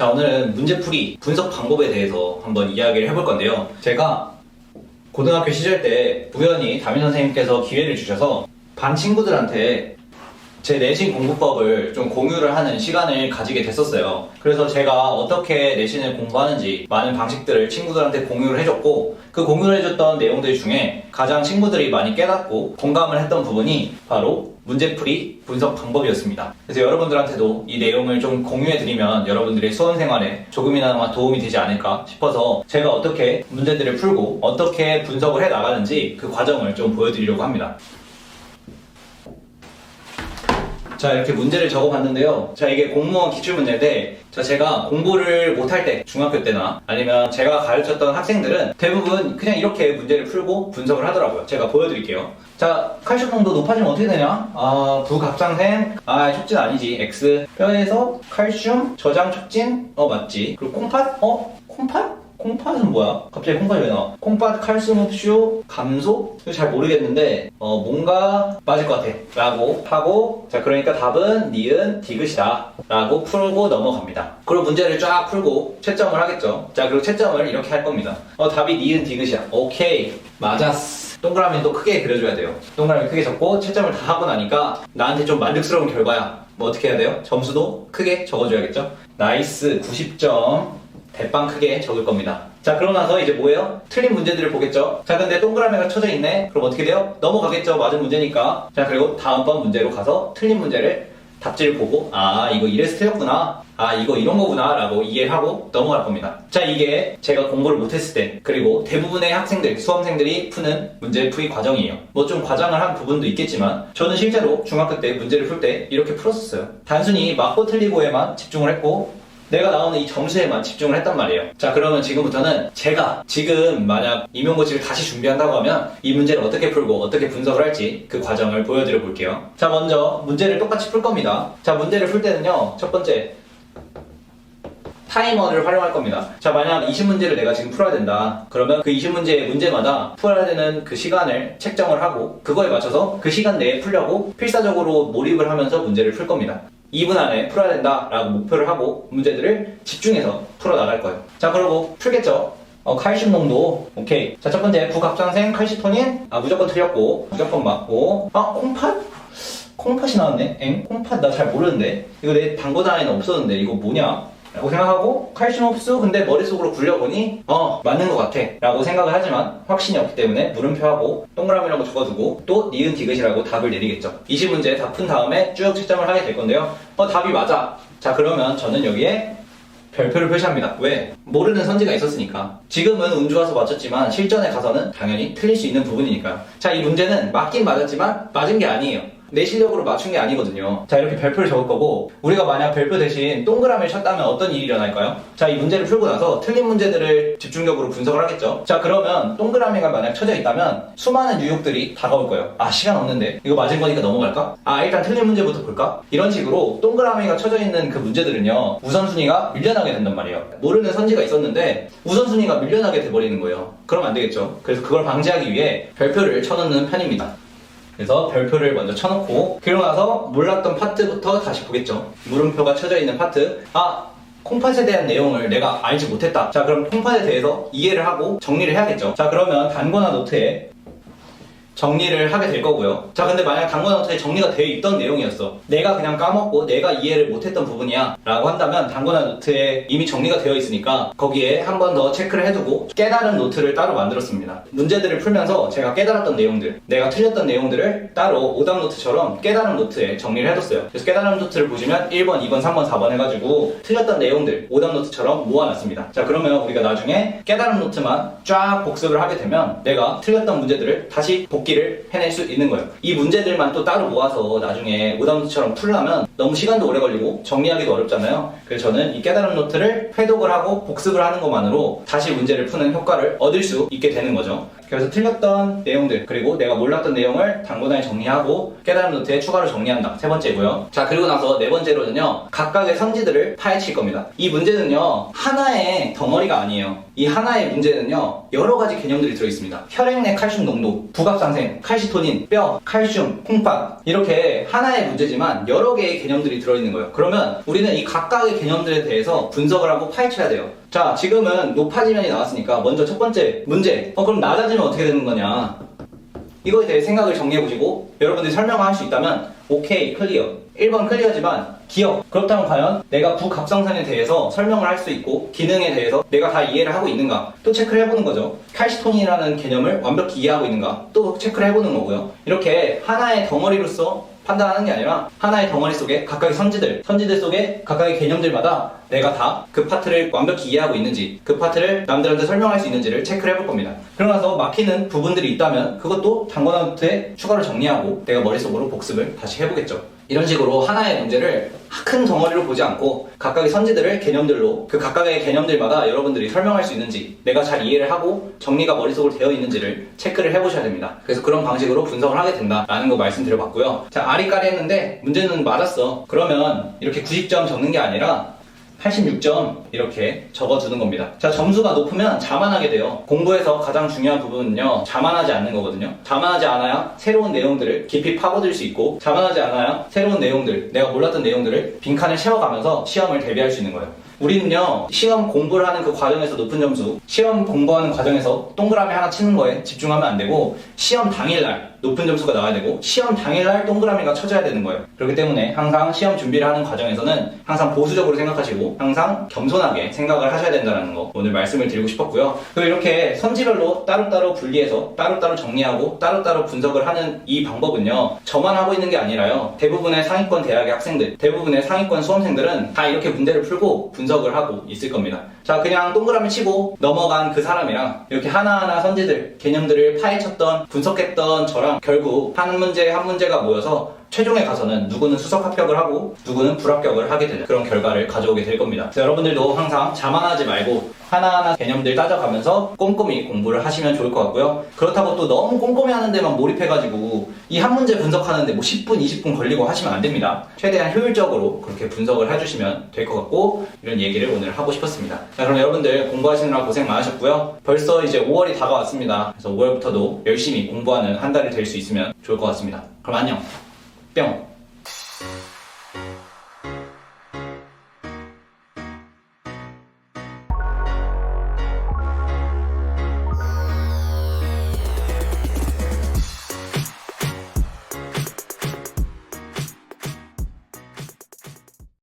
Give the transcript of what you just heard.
자, 오늘은 문제풀이 분석 방법에 대해서 한번 이야기를 해볼 건데요. 제가 고등학교 시절 때 우연히 담임 선생님께서 기회를 주셔서 반 친구들한테 제 내신 공부법을 좀 공유를 하는 시간을 가지게 됐었어요. 그래서 제가 어떻게 내신을 공부하는지 많은 방식들을 친구들한테 공유를 해줬고 그 공유를 해줬던 내용들 중에 가장 친구들이 많이 깨닫고 공감을 했던 부분이 바로 문제풀이 분석 방법이었습니다. 그래서 여러분들한테도 이 내용을 좀 공유해드리면 여러분들의 수험 생활에 조금이나마 도움이 되지 않을까 싶어서 제가 어떻게 문제들을 풀고 어떻게 분석을 해 나가는지 그 과정을 좀 보여드리려고 합니다. 자 이렇게 문제를 적어봤는데요. 자 이게 공무원 기출문제인데 자 제가 공부를 못할 때 중학교 때나 아니면 제가 가르쳤던 학생들은 대부분 그냥 이렇게 문제를 풀고 분석을 하더라고요. 제가 보여드릴게요. 자 칼슘 농도 높아지면 어떻게 되냐? 아 부갑상생 아 촉진 아니지 X 뼈에서 칼슘 저장 촉진 어 맞지 그리고 콩팥 어 콩팥? 콩팥은 뭐야? 갑자기 콩팥이 왜 나와? 콩팥 칼슘 흡수 감소? 잘 모르겠는데 어 뭔가 맞을 것 같아. 라고 하고 자 그러니까 답은 니은 디귿이다. 라고 풀고 넘어갑니다. 그리고 문제를 쫙 풀고 채점을 하겠죠. 자 그리고 채점을 이렇게 할 겁니다. 어 답이 니은 디귿이야. 오케이. 맞았어. 동그라미는 또 크게 그려줘야 돼요. 동그라미 크게 적고 채점을 다 하고 나니까 나한테 좀 만족스러운 결과야. 뭐 어떻게 해야 돼요? 점수도 크게 적어줘야겠죠? 나이스. 90점 대빵 크게 적을 겁니다. 자, 그러고 나서 이제 뭐예요? 틀린 문제들을 보겠죠? 자, 근데 동그라미가 쳐져 있네? 그럼 어떻게 돼요? 넘어가겠죠? 맞은 문제니까. 자, 그리고 다음번 문제로 가서 틀린 문제를 답지를 보고, 아, 이거 이래서 틀렸구나. 아, 이거 이런 거구나. 라고 이해하고 넘어갈 겁니다. 자, 이게 제가 공부를 못했을 때, 그리고 대부분의 학생들, 수험생들이 푸는 문제 풀이 과정이에요. 뭐 좀 과장을 한 부분도 있겠지만, 저는 실제로 중학교 때 문제를 풀 때 이렇게 풀었었어요. 단순히 맞고 틀리고에만 집중을 했고, 내가 나오는 이 점수에만 집중을 했단 말이에요. 자, 그러면 지금부터는 제가 지금 만약 임용고시를 다시 준비한다고 하면 이 문제를 어떻게 풀고 어떻게 분석을 할지 그 과정을 보여드려 볼게요. 자, 먼저 문제를 똑같이 풀 겁니다. 자, 문제를 풀 때는요, 첫 번째. 타이머를 활용할 겁니다. 자, 만약 20문제를 내가 지금 풀어야 된다. 그러면 그 20문제의 문제마다 풀어야 되는 그 시간을 책정을 하고 그거에 맞춰서 그 시간 내에 풀려고 필사적으로 몰입을 하면서 문제를 풀 겁니다. 2분 안에 풀어야 된다라고 목표를 하고 문제들을 집중해서 풀어 나갈 거예요. 자, 그러고 풀겠죠? 어, 칼슘 농도 오케이. 자, 첫 번째 부갑상생 칼시토닌 아 무조건 틀렸고 무조건 맞고 아 콩팥? 콩팥이 나왔네. 엥? 콩팥 나 잘 모르는데 이거 내 당구단에는 없었는데 이거 뭐냐? 라고 생각하고 칼슘 흡수 근데 머릿속으로 굴려보니 어 맞는 것 같아 라고 생각을 하지만 확신이 없기 때문에 물음표하고 동그라미라고 적어두고 또 니은 디귿이라고 답을 내리겠죠 20문제 다 푼 다음에 쭉 채점을 하게 될 건데요 어 답이 맞아 자 그러면 저는 여기에 별표를 표시합니다. 왜? 모르는 선지가 있었으니까. 지금은 운 좋아서 맞췄지만 실전에 가서는 당연히 틀릴 수 있는 부분이니까. 자, 이 문제는 맞긴 맞았지만 맞은 게 아니에요. 내 실력으로 맞춘 게 아니거든요. 자, 이렇게 별표를 적을 거고, 우리가 만약 별표 대신 동그라미를 쳤다면 어떤 일이 일어날까요? 자, 이 문제를 풀고 나서 틀린 문제들을 집중적으로 분석을 하겠죠. 자, 그러면 동그라미가 만약 쳐져 있다면 수많은 유혹들이 다가올 거예요. 아, 시간 없는데? 이거 맞은 거니까 넘어갈까? 아, 일단 틀린 문제부터 볼까? 이런 식으로 동그라미가 쳐져 있는 그 문제들은요, 우선순위가 밀려나게 된단 말이에요. 모르는 선지가 있었는데, 우선순위가 밀려나게 돼버리는 거예요. 그럼 안 되겠죠. 그래서 그걸 방지하기 위해 별표를 쳐놓는 편입니다. 그래서 별표를 먼저 쳐놓고 그러고 나서 몰랐던 파트부터 다시 보겠죠. 물음표가 쳐져 있는 파트. 아 콩팥에 대한 내용을 내가 알지 못했다. 자 그럼 콩팥에 대해서 이해를 하고 정리를 해야겠죠. 자 그러면 단거나 노트에 정리를 하게 될 거고요. 자, 근데 만약 단권 노트에 정리가 되어 있던 내용이었어. 내가 그냥 까먹고 내가 이해를 못했던 부분이야. 라고 한다면 단권 노트에 이미 정리가 되어 있으니까 거기에 한 번 더 체크를 해두고 깨달은 노트를 따로 만들었습니다. 문제들을 풀면서 제가 깨달았던 내용들, 내가 틀렸던 내용들을 따로 오답 노트처럼 깨달은 노트에 정리를 해뒀어요. 그래서 깨달은 노트를 보시면 1번, 2번, 3번, 4번 해가지고 틀렸던 내용들 오답 노트처럼 모아놨습니다. 자, 그러면 우리가 나중에 깨달은 노트만 쫙 복습을 하게 되면 내가 틀렸던 문제들을 다시 복기 를 해낼 수 있는 거예요. 이 문제들만 또 따로 모아서 나중에 오답 노트처럼 풀려면 너무 시간도 오래 걸리고 정리하기도 어렵잖아요. 그래서 저는 이 깨달은 노트를 회독을 하고 복습을 하는 것만으로 다시 문제를 푸는 효과를 얻을 수 있게 되는 거죠. 그래서 틀렸던 내용들 그리고 내가 몰랐던 내용을 단권에 정리하고 깨달은 노트에 추가로 정리한다. 세 번째고요. 자 그리고 나서 네 번째로는요. 각각의 선지들을 파헤칠 겁니다. 이 문제는요. 하나의 덩어리가 아니에요. 이 하나의 문제는요. 여러 가지 개념들이 들어있습니다. 혈액 내 칼슘 농도, 부갑상생, 칼시토닌, 뼈, 칼슘, 콩팥 이렇게 하나의 문제지만 여러 개의 개념 개념들이 들어있는 거예요. 그러면 우리는 이 각각의 개념들에 대해서 분석을 하고 파헤쳐야 돼요. 자, 지금은 높아지면이 나왔으니까 먼저 첫 번째 문제. 어, 그럼 낮아지면 어떻게 되는 거냐? 이거에 대해 생각을 정리해 보시고 여러분들이 설명할 수 있다면 오케이 클리어 1번 클리어지만 기억 그렇다면 과연 내가 부갑상선에 대해서 설명을 할 수 있고 기능에 대해서 내가 다 이해를 하고 있는가 또 체크를 해보는 거죠 칼시톤이라는 개념을 완벽히 이해하고 있는가 또 체크를 해보는 거고요 이렇게 하나의 덩어리로서 판단하는 게 아니라 하나의 덩어리 속에 각각의 선지들, 선지들 속에 각각의 개념들마다 내가 다 그 파트를 완벽히 이해하고 있는지, 그 파트를 남들한테 설명할 수 있는지를 체크를 해볼 겁니다. 그러고 나서 막히는 부분들이 있다면 그것도 단권한테 추가로 정리하고 내가 머릿속으로 복습을 다시 해보겠죠. 이런 식으로 하나의 문제를 큰 덩어리로 보지 않고 각각의 선지들을 개념들로 그 각각의 개념들마다 여러분들이 설명할 수 있는지 내가 잘 이해를 하고 정리가 머릿속으로 되어 있는지를 체크를 해보셔야 됩니다. 그래서 그런 방식으로 분석을 하게 된다라는 거 말씀드려봤고요. 자 아리까리 했는데 문제는 맞았어. 그러면 이렇게 90점 적는 게 아니라 86점 이렇게 적어주는 겁니다. 자, 점수가 높으면 자만하게 돼요. 공부에서 가장 중요한 부분은요, 자만하지 않는 거거든요. 자만하지 않아야 새로운 내용들을 깊이 파고들 수 있고, 자만하지 않아야 새로운 내용들, 내가 몰랐던 내용들을 빈칸을 채워가면서 시험을 대비할 수 있는 거예요. 우리는요, 시험 공부를 하는 그 과정에서 높은 점수, 시험 공부하는 과정에서 동그라미 하나 치는 거에 집중하면 안 되고, 시험 당일날 높은 점수가 나와야 되고, 시험 당일날 동그라미가 쳐져야 되는 거예요. 그렇기 때문에 항상 시험 준비를 하는 과정에서는 항상 보수적으로 생각하시고, 항상 겸손하게 생각을 하셔야 된다는 거 오늘 말씀을 드리고 싶었고요. 그리고 이렇게 선지별로 따로따로 분리해서 따로따로 정리하고 따로따로 분석을 하는 이 방법은요, 저만 하고 있는 게 아니라요, 대부분의 상위권 대학의 학생들, 대부분의 상위권 수험생들은 다 이렇게 문제를 풀고 분석을 하고 있을 겁니다. 자, 그냥 동그라미 치고 넘어간 그 사람이랑 이렇게 하나하나 선지들, 개념들을 파헤쳤던, 분석했던 저랑 결국 한 문제 한 문제가 모여서 최종에 가서는 누구는 수석 합격을 하고 누구는 불합격을 하게 되는 그런 결과를 가져오게 될 겁니다. 여러분들도 항상 자만하지 말고 하나하나 개념들 따져가면서 꼼꼼히 공부를 하시면 좋을 것 같고요. 그렇다고 또 너무 꼼꼼히 하는 데만 몰입해가지고 이 한 문제 분석하는데 뭐 10분, 20분 걸리고 하시면 안 됩니다. 최대한 효율적으로 그렇게 분석을 해주시면 될 것 같고 이런 얘기를 오늘 하고 싶었습니다. 자, 그럼 여러분들 공부하시느라 고생 많으셨고요. 벌써 이제 5월이 다가왔습니다. 그래서 5월부터도 열심히 공부하는 한 달이 될 수 있으면 좋을 것 같습니다. 그럼 안녕. 뿅.